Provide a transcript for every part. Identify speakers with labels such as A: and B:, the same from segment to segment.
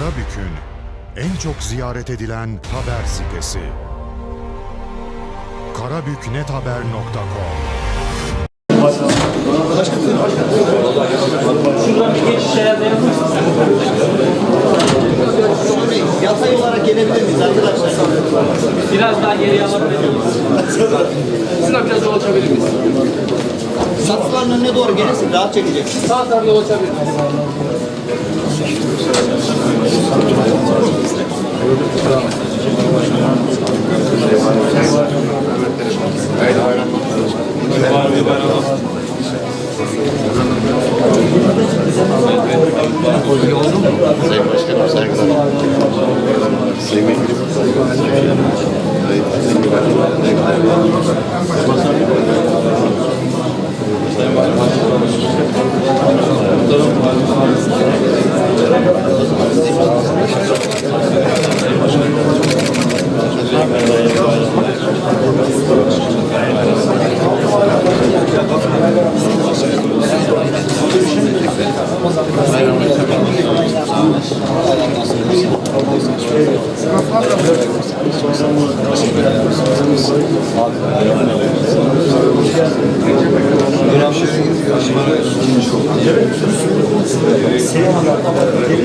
A: Karabük'ün en çok ziyaret edilen haber sitesi. karabüknethaber.com
B: Şuradan bir geçiş herhalde.
C: Yatay olarak gelebilir miyiz arkadaşlar?
B: Biraz daha geriye alabilir miyiz? Biraz dolaşabilir miyiz?
C: Satıların önüne doğru gelirsin rahat çekeceksin.
B: Sağ tarafa dolaşabilir miyiz?
D: Sayın Başkanım saygılar. Sayın Vekilim. Sayın
C: Thank you.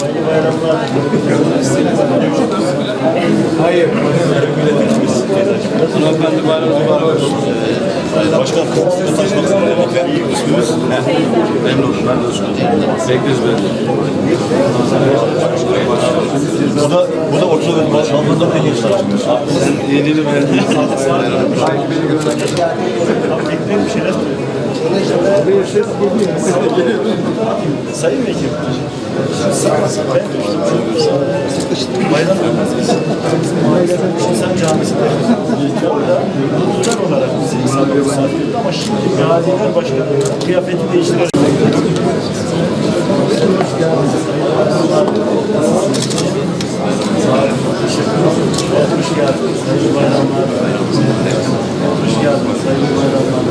C: Hayırlı bayramlar. Hayır.
E: Hanımefendi bayramınız mübarek olsun. Başkan, başkanım bakın. İsminiz? Memnun oldum. Ben de Özgür. Bekleriz beni. Bu da, bu da ortada başkanlığında en gençler. Sen yediğini beğendin.
C: Bekleyin bir şeyler. Sayın Vekilim. Ben düştüm. Bayram İnsan Camisi'nde orada muhtar olarak bizi misafir edildi ama şimdi gaziler başkanı kıyafeti değiştirerek Hoş geldiniz. Hayırlı bayramlar. Hoş geldiniz. Hayırlı bayramlar.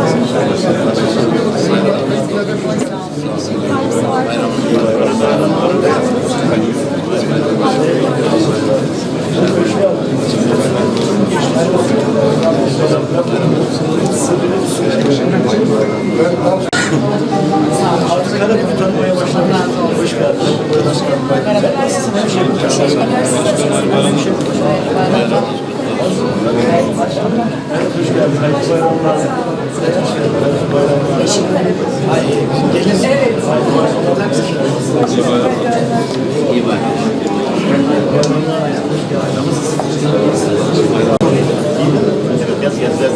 C: Artık Karabük'ü tanımaya başladık. Hoş geldiniz. Başkanım. Nasılsın hemşehrim? Hemşehrim. Evet, hoş geldin. Hayırlı bayramlar. Hoş geldin. Hayırlı bayramlar. Ay, gelin. Evet. İyi Evet, yaz geldiler.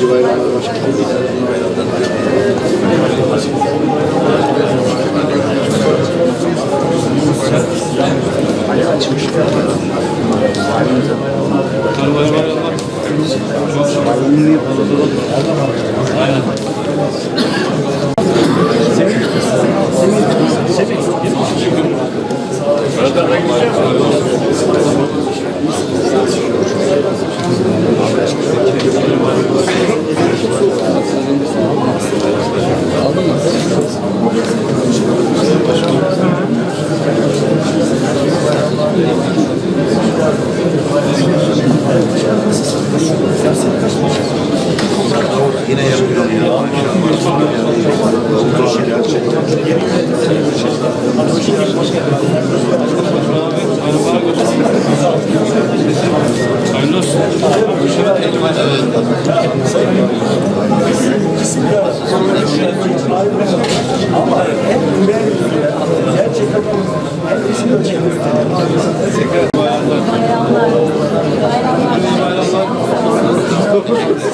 D: İyi bayramlar başkanım.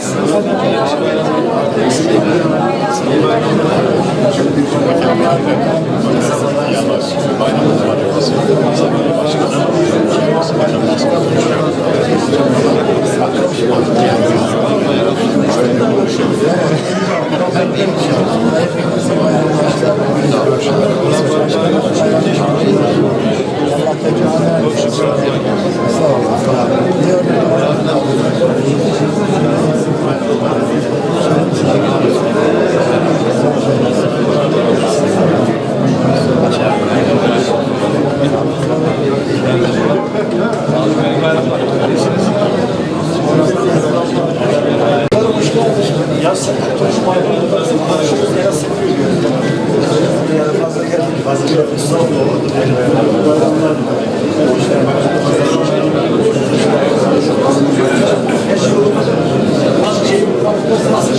C: Gracias. Yaz sakatmış maymununda konuşuyoruz. Yaz sakıyor. Yani fazla geldik. Fazla geldik. Sağ olun. Bayramlar. Her şey olmaz. Az şey nasıl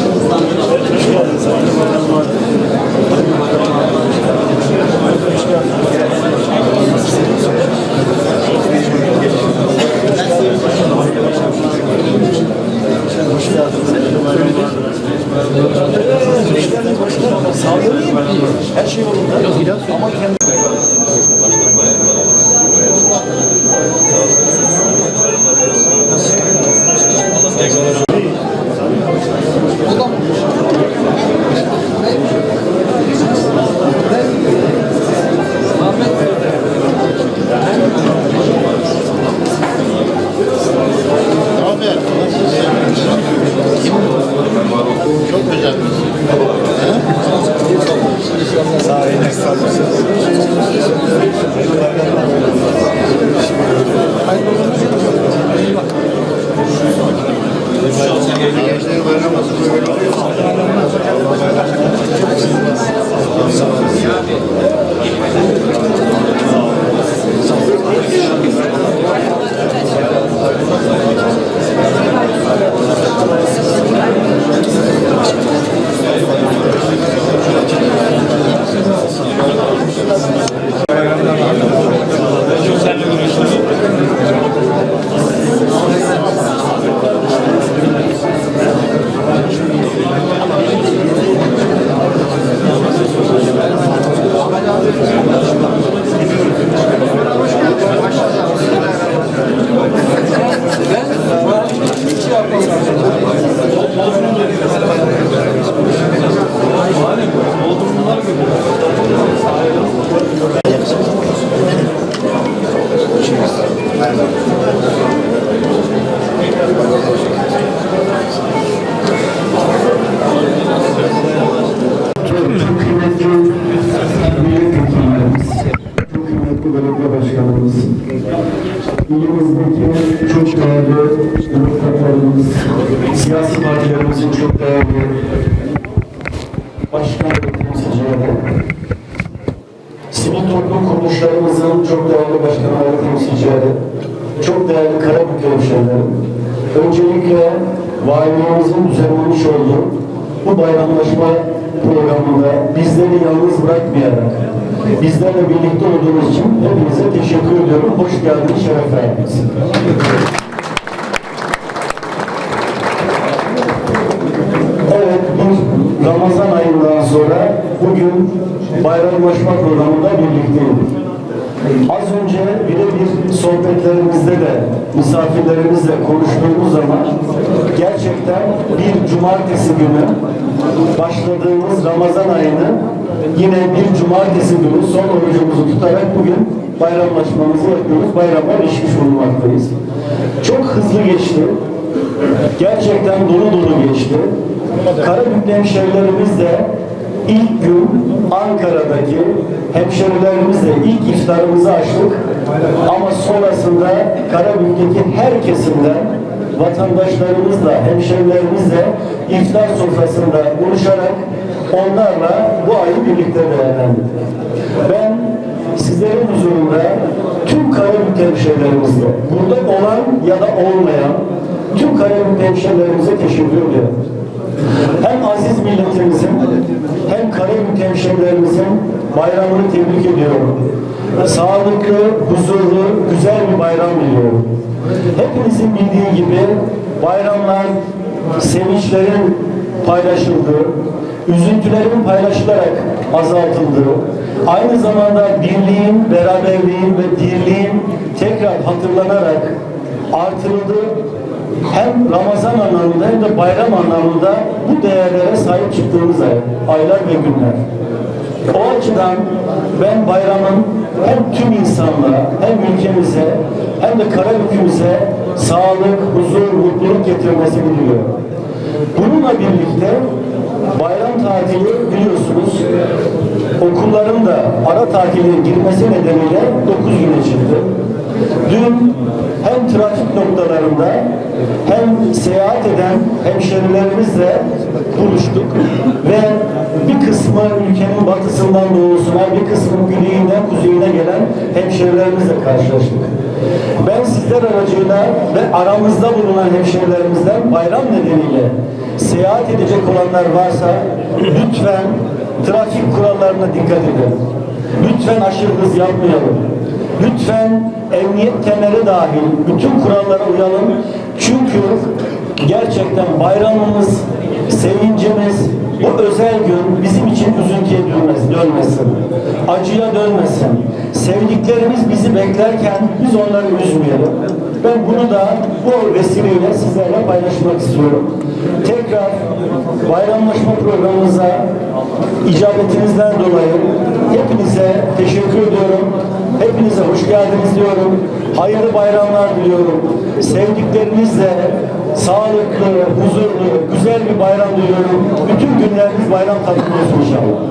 C: Hoş geldiniz. Hayırlı bayramlar. Hoş geldiniz.
F: Belediye başkanımız, ilimizdeki çok değerli demokratlarımız, siyasi partilerimizin çok değerli başkan ve temsilcileri, sivil toplum kuruluşlarımızın çok değerli başkanları, temsilcileri, çok değerli Karabük hemşehrilerim, öncelikle valiliğimizin düzenlemiş olduğu bu bayramlaşma programında bizleri yalnız bırakmayarak bizlerle birlikte olduğunuz için hepinize teşekkür ediyorum. Hoş geldiniz, şeref verdiniz. Evet, bir Ramazan ayından sonra bugün bayramlaşma programında birlikteydik. Az önce birebir sohbetlerimizde de misafirlerimizle konuştuğumuz zaman gerçekten bir cumartesi günü başladığımız Ramazan ayını yine bir cumartesi günü son orucumuzu tutarak bugün bayramlaşmamızı yapıyoruz. Bayrama erişmiş bulunmaktayız. Çok hızlı geçti. Gerçekten dolu dolu geçti. Karabük'te hemşehrilerimiz de ilk gün Ankara'daki hemşerilerimizle ilk iftarımızı açtık. Ama sonrasında Karabük'teki her kesimden vatandaşlarımızla, hemşerilerimizle iftar sofrasında buluşarak onlarla bu ayı birlikte değerlendirdik. Ben sizlerin huzurunda tüm Karabük hemşerilerimizle, burada olan ya da olmayan tüm Karabük hemşerilerimize teşekkür ediyorum. Hem aziz milletimizin hem Karabük hemşerilerimizin bayramını tebrik ediyorum. Sağlıklı, huzurlu, güzel bir bayram diliyorum. Hepinizin bildiği gibi bayramlar sevinçlerin paylaşıldığı, üzüntülerin paylaşılarak azaltıldığı, aynı zamanda birliğin, beraberliğin ve dirliğin tekrar hatırlanarak artırıldığı hem Ramazan anlamında hem de bayram anlamında bu değerlere sahip çıktığımız ay, aylar ve günler. O açıdan ben bayramın hem tüm insanlığa hem ülkemize hem de Karabük'ümüze sağlık, huzur, mutluluk getirmesini diliyorum. Bununla birlikte bayram tatili biliyorsunuz okulların da ara tatile girmesi nedeniyle 9 güne çıktı. Dün hem trafik noktalarında hem seyahat eden hemşerilerimizle buluştuk ve bir kısmı ülkenin batısından doğusuna, bir kısmı güneyinden kuzeyine gelen hemşerilerimizle karşılaştık. Ben sizler aracıyla ve aramızda bulunan hemşerilerimizden bayram nedeniyle seyahat edecek olanlar varsa lütfen trafik kurallarına dikkat edin. Lütfen aşırı hız yapmayalım. Lütfen emniyet kemeri dahil bütün kurallara uyalım. Çünkü gerçekten bayramımız, sevincimiz, bu özel gün bizim dönmesin. Acıya dönmesin. Sevdiklerimiz bizi beklerken biz onları üzmeyelim. Ben bunu da bu vesileyle sizlerle paylaşmak istiyorum. Tekrar bayramlaşma programımıza icabetinizden dolayı hepinize teşekkür ediyorum. Hepinize hoş geldiniz diyorum. Hayırlı bayramlar diliyorum. Sevdiklerinizle sağlıklı, huzurlu, güzel bir bayram diliyorum. Bütün günleriniz bayram tadında olsun inşallah.